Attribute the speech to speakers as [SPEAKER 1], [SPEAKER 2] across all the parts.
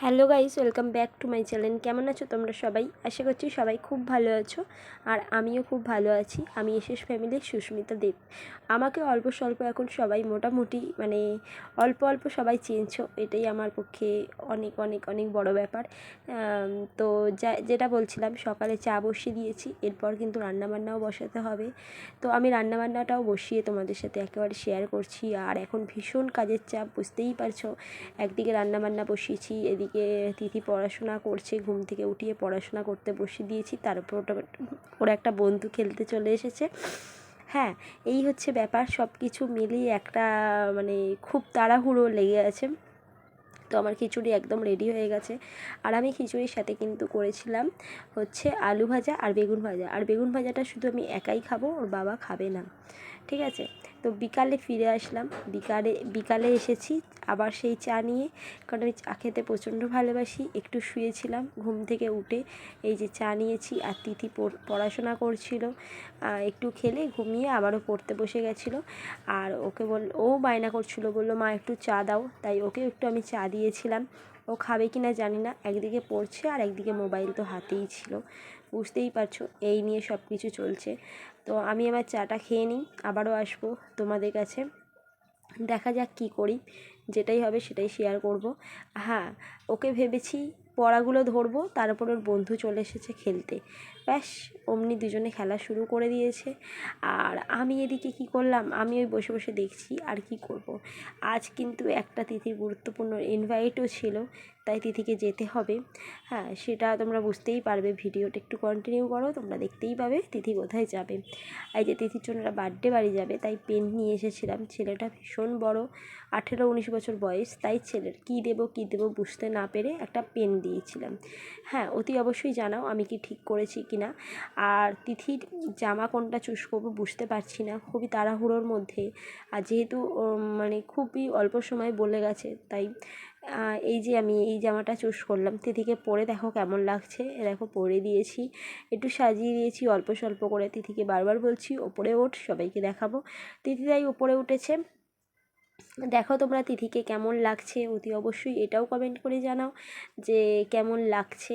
[SPEAKER 1] Hello guys, welcome back to my channel. কেমন আছো তোমরা সবাই? আশা করছি সবাই খুব ভালো আছো আর আমিও খুব ভালো আছি। আমি এসেস ফ্যামিলির সুস্মিতা দেব। আমাকে অল্প স্বল্প এখন সবাই মোটামুটি মানে অল্প অল্প সবাই চিনছো, এটাই আমার পক্ষে অনেক অনেক অনেক বড় ব্যাপার। তো যা, যেটা বলছিলাম, সকালে চা বসিয়ে দিয়েছি, এরপর কিন্তু রান্নাবান্নাও বসাতে হবে। তো আমি রান্নাবান্নাটাও বসিয়ে তোমাদের সাথে একেবারে শেয়ার করছি। আর এখন ভীষণ কাজের চাপ, বুঝতেই পারছ, একদিকে রান্নাবান্না বসিয়েছি, এদিকে তিথি পড়াশোনা করছে, ঘুম থেকে উঠিয়ে পড়াশোনা করতে বসিয়ে দিয়েছি তারপর ওটা ওর একটা বন্ধু খেলতে চলে এসেছে। হ্যাঁ এই হচ্ছে ব্যাপার সব কিছু মিলিয়ে একটা মানে খুব তাড়াহুড়ো লেগে আছে। তো আমার খিচুড়ি একদম রেডি হয়ে গেছে। আর আমি খিচুড়ির সাথে কিন্তু করেছিলাম হচ্ছে আলু ভাজা আর বেগুন ভাজা। আর বেগুন ভাজাটা শুধু আমি একাই খাব, ওর বাবা খাবে না। ঠিক আছে? তো বিকালে ফিরে আসলাম। বিকালে বিকালে এসেছি। আবার সেই চা নিয়ে, কারণ আমি চা খেতে প্রচণ্ড ভালোবাসি। একটু শুয়েছিলাম ঘুম থেকে উঠে এই যে চা নিয়েছি আর তিথি পড়- পড়াশোনা করছিল। একটু খেলে ঘুমিয়ে আবারও পড়তে বসে গেছিল। আর ওকে বল, ও বায়না করছিল, বলল, মা, একটু চা দাও। তাই ওকে একটু আমি চা দিয়েছিলাম। ও খাবে কি না জানি না, একদিকে পড়ছে আর একদিকে মোবাইল তো হাতেই ছিল। বুঝতেই পারছ, এই নিয়ে সব কিছু চলছে। তো আমি আমার চাটা খেয়ে নিই, আবারও আসব তোমাদের কাছে। দেখা যাক কি করি, যেটাই হবে সেটাই শেয়ার করব। হ্যাঁ ওকে ভেবেছি পড়াগুলো ধরবো তারপর ওর বন্ধু চলে এসেছে খেলতে। ব্যাস, অমনি দুজনে খেলা শুরু করে দিয়েছে। আর আমি এদিকে কি করলাম? আমি ওই বসে বসে দেখছি আর কি করব। আজ কিন্তু একটা তিথির গুরুত্বপূর্ণ ইনভাইটও ছিল। তাই তিথিকে যেতে হবে। হ্যাঁ সেটা তোমরা বুঝতেই পারবে। ভিডিওটা একটু কন্টিনিউ করো, তোমরা দেখতেই পাবে তিথি কোথায় যাবে। এই যে তিথির জন্য বার্থডে বাড়ি যাবে, তাই পেন নিয়ে এসেছিলাম। ছেলেটা ভীষণ বড়, আঠেরো উনিশ বছর বয়স, তাই ছেলের কী দেবো কী দেবো বুঝতে না পেরে একটা পেন দিয়েছিলাম। হ্যাঁ অতি অবশ্যই জানাও আমি কি ঠিক করেছি কি না আর তিথির জামা কোনটা চুজ করব বুঝতে পারছি না, খুবই তাড়াহুড়োর মধ্যে। আর যেহেতু মানে খুবই অল্প সময় বলে গেছে, তাই এই যে আমি এই জামাটা চুজ করলাম তিথিকে পরে দেখো কেমন লাগছে। দেখো পরে দিয়েছি, একটু সাজিয়ে দিয়েছি, অল্প স্বল্প করে তিথিকে বারবার বলছি, ওপরে ওঠ, সবাইকে দেখাবো। তিথি তাই উপরে উঠেছে। দেখো তোমরা তিথিকে কেমন লাগছে, অতি অবশ্যই এটাও কমেন্ট করে জানাও যে কেমন লাগছে।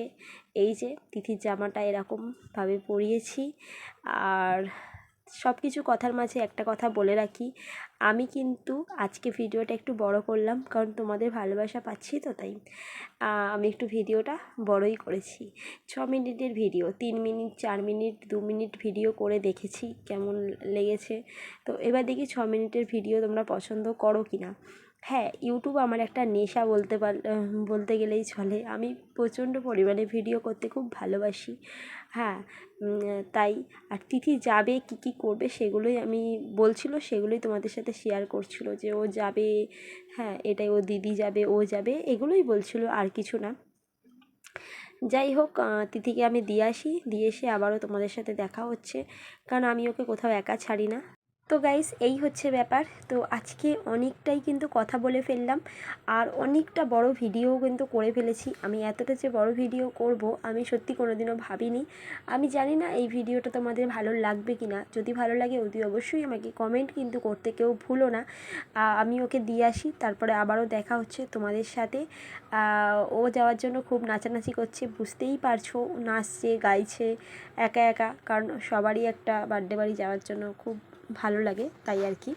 [SPEAKER 1] এই যে তিথির জামাটা এরকমভাবে পরিয়েছি, আর সব কিছু কথার মাঝে একটা কথা বলে রাখি। আমি কিন্তু আজকে ভিডিওটা একটু বড় করলাম, কারণ তোমাদের ভালোবাসা পাচ্ছি তো তাই। আমি একটু ভিডিওটা বড়ই করেছি। ছ মিনিটের ভিডিও, তিন মিনিট, চার মিনিট, দু মিনিট ভিডিও করে দেখেছি কেমন লেগেছে। তো এবার দেখি ছ মিনিটের ভিডিও তোমরা পছন্দ করো কি না হ্যাঁ ইউটিউব আমার একটা নেশা বলতে পার বলতে গেলেই চলে। আমি প্রচণ্ড পরিমাণে ভিডিও করতে খুব ভালোবাসি। হ্যাঁ তাই আর তিথি যাবে কি কি করবে সেগুলোই আমি বলছিল, সেগুলোই তোমাদের সাথে শেয়ার করছিল যে ও যাবে হ্যাঁ এটাই ও দিদি যাবে, ও যাবে, এগুলোই বলছিল আর কিছু না। যাই হোক তিথিকে আমি দিয়ে আসি, দিয়ে এসে আবারও তোমাদের সাথে দেখা হচ্ছে। কারণ আমি ওকে কোথাও একা ছাড়ি না। তো গাইস এই হচ্ছে ব্যাপার। তো আজকে অনেকটাই কিন্তু কথা বলে ফেললাম, আর অনেকটা বড় ভিডিও কিন্তু করে ফেলেছি। আমি এতটা যে বড় ভিডিও করব, আমি সত্যি কোনোদিনও ভাবিনি। আমি জানি না এই ভিডিওটা তোমাদের ভালো লাগবে কি না যদি ভালো লাগে, অতি অবশ্যই আমাকে কমেন্ট কিন্তু করতে কেউ ভুলো না। আমি ওকে দিয়ে আসি, তারপরে আবারও দেখা হচ্ছে তোমাদের সাথে। ও যাওয়ার জন্য খুব নাচানাচি করছে, বুঝতেই পারছ, নাচছে, গাইছে, একা একা, কারণ সবারই একটা বার্থডে বাড়ি যাওয়ার জন্য খুব ভালো লাগে, তাই আর কি।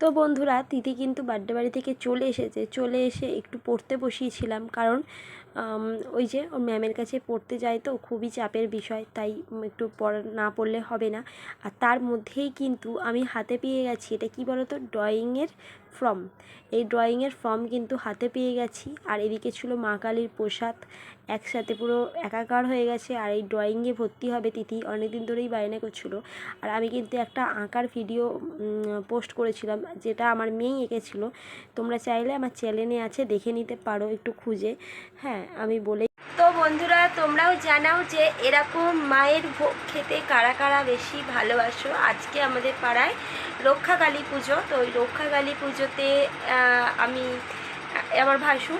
[SPEAKER 1] তো বন্ধুরা তিথি কিন্তু বার্থডে বাড়ি থেকে চলে এসেছে। চলে এসে একটু পড়তে বসিয়েছিলাম, কারণ ওই যে ওর ম্যামের কাছে পড়তে যায় তো, খুবই চাপের বিষয়, তাই একটু পড়া, না পড়লে হবে না। আর তার মধ্যেই কিন্তু আমি হাতে পেয়ে গেছি, এটা কি বলতো? ড্রয়িংয়ের ফর্ম এই ড্রয়িংয়ের ফর্ম কিন্তু হাতে পেয়ে গেছি, আর এদিকে ছিল মা কালীর প্রসাদ, একসাথে পুরো একাকার হয়ে গেছে, আর এই ড্রয়িংয়ে ভর্তি হবে তিথি, অনেকদিন ধরেই বায়না করছিল। আর আমি কিন্তু একটা আঁকার ভিডিও পোস্ট করেছিলাম, যেটা আমার মেয়েই এঁকেছিল। তোমরা চাইলে আমার চ্যানেলে আছে, দেখে নিতে পারো, একটু খুঁজে। হ্যাঁ আমি বলে তো বন্ধুরা, তোমরাও জানাও যে এরকম মায়ের ভোগ খেতে কারা কারা বেশি ভালোবাসো। আজকে আমাদের পাড়ায় রক্ষাকালী পুজো। তো ওই রক্ষাকালী পুজোতে আমি, আমার ভাসু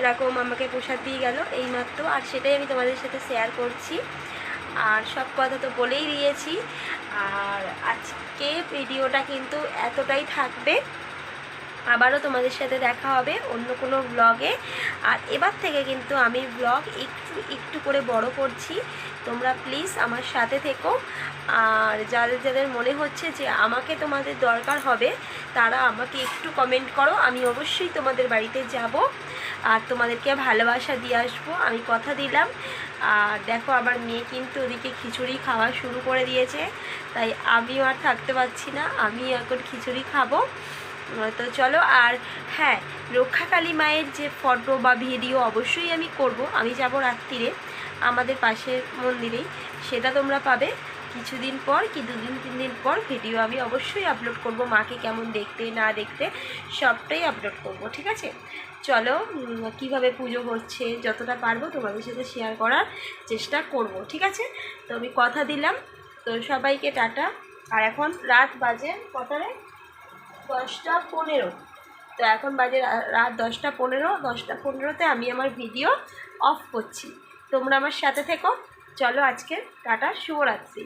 [SPEAKER 1] এরকম আমাকে প্রসাদ দিয়ে গেল এইমাত্র। আর সেটাই আমি তোমাদের সাথে শেয়ার করছি। আর সব কথা তো বলেই দিয়েছি। আর আজকে ভিডিওটা কিন্তু এতটাই থাকবে। আবারও তোমাদের সাথে দেখা হবে অন্য কোনো ব্লগে আর এবার থেকে কিন্তু আমি ব্লগ একটু একটু করে বড় করছি। তোমরা প্লিজ আমার সাথে থেকো। আর যাদের যাদের মনে হচ্ছে যে আমাকে তোমাদের দরকার হবে, তারা আমাকে একটু কমেন্ট করো। আমি অবশ্যই তোমাদের বাড়িতে যাব। আর তোমাদেরকে ভালোবাসা দিয়ে আসব। আমি কথা দিলাম। আর দেখো আমার মেয়ে কিন্তু ওদিকে খিচুড়ি খাওয়া শুরু করে দিয়েছে। তাই আমিও আর থাকতে পারছি না। আমি এখন খিচুড়ি খাব। তো চলো, আর হ্যাঁ রক্ষাকালী মায়ের যে ফটো বা ভিডিও অবশ্যই আমি করব। আমি যাব রাত্রিরে আমাদের পাশের মন্দিরেই। সেটা তোমরা পাবে। কিছুদিন পর কি দুদিন, তিন দিন পর ভিডিও আমি অবশ্যই আপলোড করব। মাকে কেমন দেখতে, না দেখতে, সবটাই আপলোড করব, ঠিক আছে? চলো কীভাবে পুজো হচ্ছে, যতটা পারব তোমাদের সাথে শেয়ার করার চেষ্টা করব, ঠিক আছে? তো আমি কথা দিলাম। তো সবাইকে টাটা। আর এখন রাত বাজে কটারে? দশটা পনেরো। তো এখন বাজে রাত দশটা পনেরো, দশটা পনেরোতে আমি আমার ভিডিও অফ করছি। তোমরা আমার সাথে থেকো। চলো আজকে টাটা, শুভরাত্রি।